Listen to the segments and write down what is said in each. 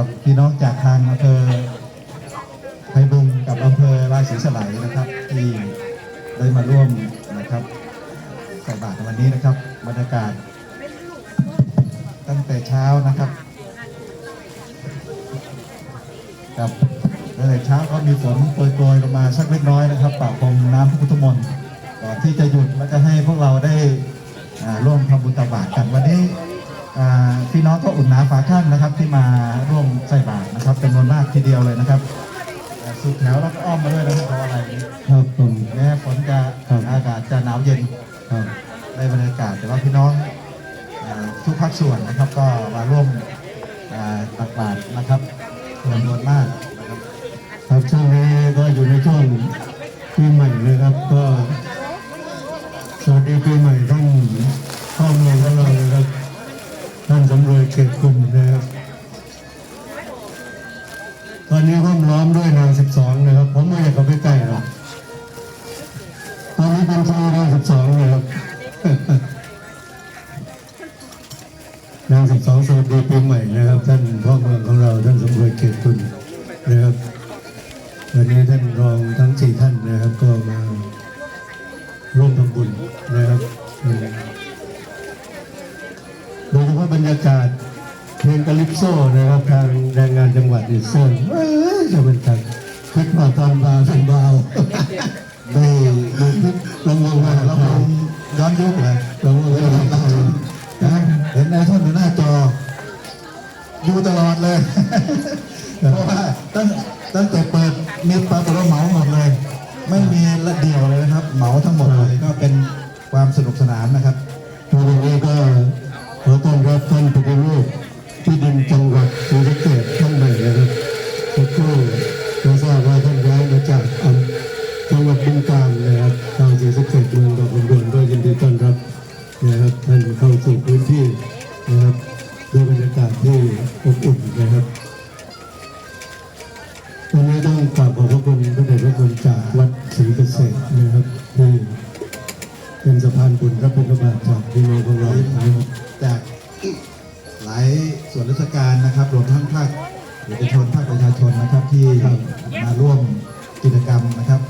นะครับพี่น้องจากทางอำเภอไพบุงกับอำเภอราศีสไลยนะครับ ที่ได้มาร่วมนะครับใส่บาตรวันนี้นะครับบรรยากาศ ตั้งแต่เช้านะครับครับตั้งแต่เช้าก็มีฝนโปรยๆลงมาสักเล็กน้อยนะครับปะพรมน้ำพุพุทธมนต์ก่อนที่จะหยุดแล้วก็ให้พวกเราได้ร่วมทำบุญตักบาตรกันวันนี้ พี่น้องก็อุ่นหนาฝาข้างนะครับที่มาร่วมใส่บาตรนะครับจำนวนมากทีเดียวเลยนะครับอ่าสุดแถวแล้วก็อ้อมมาด้วยนะครับเพราะอะไรครับผมแม้ฝนจะครับอากาศจะหนาวเย็นครับในบรรยากาศแต่ว่าพี่น้องอ่าทุกภาคส่วนนะครับก็มาร่วมอ่าตักบาตรนะครับจำนวนมากนะครับครับช่วงนี้ก็อยู่ในช่วงปีใหม่นะครับก็สวัสดีปีใหม่ท่านพ่อเมืองของเรานะครับ ท่านสำรวยเขตกลุ่มนะครับ ตอนนี้ห้อมล้อมด้วยนางสิบสองนะครับ ผมไม่อยากเข้าไปใกล้หรอกตอนนี้เป็นทีนางสิบสองนะครับนางสิบสองสวัสดีปีใหม่นะครับ ท่านพ่อเมืองของเราท่านสมรวยเกียรติคุณนะครับวันนี้ท่านรองทั้งสี่ท่านนะครับก็มาร่วมทำบุญนะครับ อืมโดยเฉพาบรรยากาศเพลงกาลิปโซนะครับทางแรงงานจังหวัดอิสาเอลเอ้ยจะเป็นการคิดว่าตอนบาวเป็นบาวได้ดูคลิปลองลงมาแล้แล้ววผผมย้อนยุคเลยลองลงมาแล้วนะเห็นนายท่านอยู่หน้าจอดูตลอดเลย เพราะว่าตั้งตั้งแต่เปิดมีปรากฏว่าเหมาหมดเลย ไม่มีละเดียวเลยนะครับ เหมาทั้งหมดเลยก็เป็นความสนุกสนานนะครับวันนี้ก็ อต้อนรับท่านปฏิรูปที่ดินจังหวัดศรีสะเกษท่านใหม่นะครับสักครู่เราทราบว่าท่านย้ายมาจากจังหวัดบึงกาฬนะครับทางศรีสะเกษเมืองดอกคุณดวนก็ยินดีต้อนรับนะครับท่านเข้าสู่พื้นที่นะครับด้วยบรรยากาศที่อบอุ่นนะครับวันนี้ต้องกราบขอบพระคุณพระเดชพระคุณจากวัดศรีเกษตรนะครับที่เป็นสะพานบุญรับบิณฑบาตจากพี่น้องของเรานะครับจาก หลายส่วนราชการนะครับรวมทั้งภาคเอกชนภาคประชาชนนะครับที่มาร่วมกิจกรรมนะครับ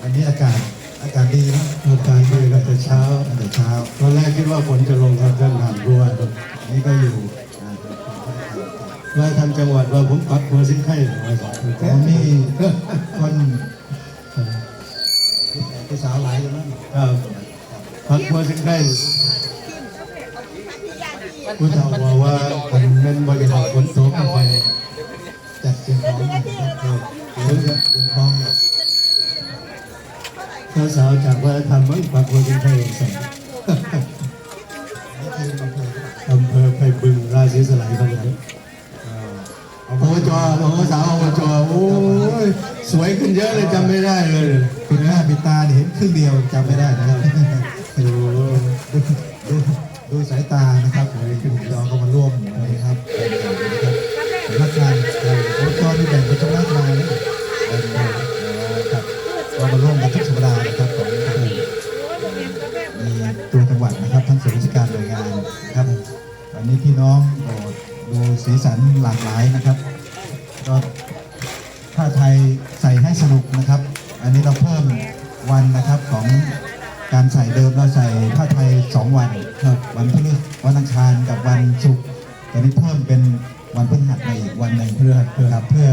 วันนี้อากาศอากาศดีนะอาการดีก็แต่เช้าตั้งแต่เช้าตอนแรกคิดว่าฝนจะลงครับท่านถามรู้ว่าครับอันนี้ก็อยู่อ่าว่าทางจังหวัดว่าผมปัดหัวสิ้นไข้ไว้ก่อนผมนี่คนพี่สาวหลายอยู่มั้งครับปัดหัวสิ้นไข้ ผู้เฒ่าบอกว่าผมเป็นบริษัทฝนตกไปจัดเสียงของนะครับเดี๋ยวจะเสียงของเจ้าสาวจากวัฒนธรรมมันปัดหัวสิ้นไข้สั่งอำเภอไผ่บึงราศีสไลยครับผมอบอบจอบสาวอบจโอ้ยสวยขึ้นเยอะเลยจำไม่ได้เลยปิดหน้าปิตาเห็นครึ่งเดียวจำไม่ได้นะครับดูดูสายตานะ สีสันหลากหลายนะครับก็ผ้าไทยใส่ให้สนุกนะครับ อันนี้เราเพิ่มวันนะครับของการใส่เดิมเราใส่ผ้าไทยสองวันครับวันพฤหัสวันอังคารกับวันศุกร์ตอนนี้เพิ่มเป็นวันพฤหัสมาอีกวันหนึ่งเพื่อเพื่อครับเพื่อ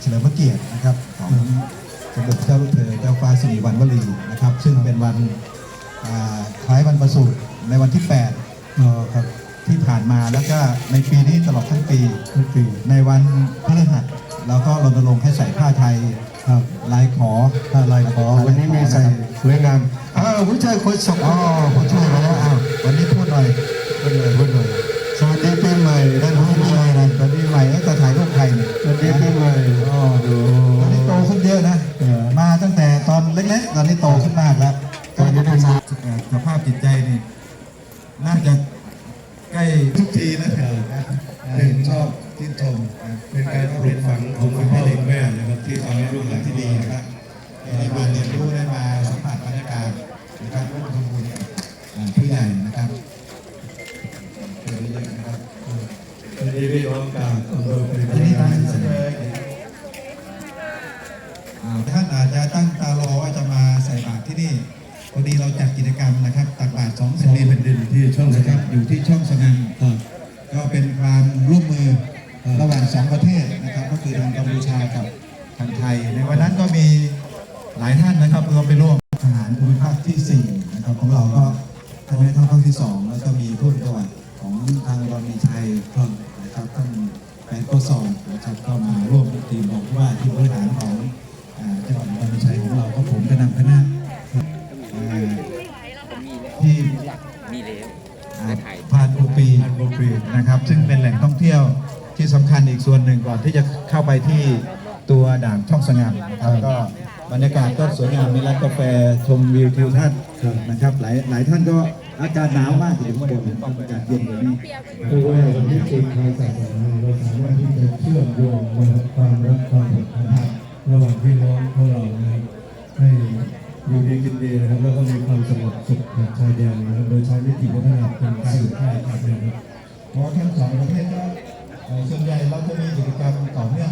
เฉลิมพระเกียรตินะครับของสมเด็จเจ้าลูกเธอเจ้าฟ้าสิริวัณวลีนะครับ ซึ่งเป็นวันคล้ายวันประสูติในวันที่8อ๋อครับ ที่ผ่านมาแล้วก็ในปีนี้ตลอดทั้งปีทุกปี ในวันพฤหัสเราก็รณรงค์ให้ใส่ผ้าไทยครับลายขอถ้าลายขอวันนี้มีใส่สวยงามอ้าวผู้ชายคนสองอ๋อผู้ช่วยมาแล้วอ้าววันนี้พูดหน่อยพูดหน่อยพูดหน่อยสวัสดีปีใหม่ท่านพูผู้ดชหน่มอยนะตอนนี้ใหม่ก็จะถ่ายรูปใครเนี่ยสวัสดีปีใหม่อ๋อดูตอนนี้โตขึ้นเยอะนะเออมาตั้งแต่ตอนเล็กๆตอนนี้โต ล้ทุกทีนะเห็นชอบชื่ชมเป็นการปลูกฝังของคุณพ่อคุณแม่นะครับที่ทำให้ลูกหลานที่ดีนะครับได้มาเรียนรู้ได้มาสัมผัสบรรยากาศนะครับร่วมทำบุญกับอ่าผู้ใหญ่นะครับเยอะๆนะครับเป็นดีพี่องจากอำเภอปริอันนี้ทางอำเภออ่าท่านอาจจะตั้งตารอว่าจะมาใส่บาตรที่นี่พอดีเราจัดกิจกรรมนะครับตักบาตรสองแผ่นดินแผ่นดินที่ช่องนะครับอยู่ที่ช่องสงัง สองประเทศนะครับก็คือทางกัมพูชากับทางไทย ในวันนั้นก็มีหลายท่านนะครับรวมไปร่วมทหารภูมิภาคที่สี่นะครับ ของเราก็ท่านแม่ทัพภาคที่สองแล้วก็มีผู้จังหวัดของทางรอนมีชัยก็นะครับท่านแปนโกซอนนะครับก็มาร่วมทีมบอกว่าที่บริหารของอ่าจังหวัดรอนมีชัยของเราก็ผมก็นำคณะอ่าที่มีแล้วอ่าพานบูปีพานบูปีนะครับ ซึ่งเป็นแหล่งท่องเที่ยว ที่สำคัญอีกส่วนหนึ่งก่อนที่จะเข้าไปที่ตัวด่านช่องสงามนะครับก็บรรยากาศก็สวยงามมีร้านกาแฟชมวิวทิวทัศน์นะครับ หลายหลายท่านก็อากาศหนาวมากอยู่ข้างบนอากาศเย็นกว่านี้เพราะว่าวันที่จริงทางศาสนาเราสามารถที่จะเชื่อมโยงนะครับความรักความผูกพันระหว่างพี่น้องของเรานะครับให้อยู่ดีกินดีนะครับแล้วก็มีความสงบสุขแบบชายแดนนะครับโดยใช้วิธีวัฒนธรรมเป็นสื่อให้ครับนะครับเพราะทั้งสองประเทศก็ ส่วนใหญ่เราจะมีกิจกรรมต่อเนื่อง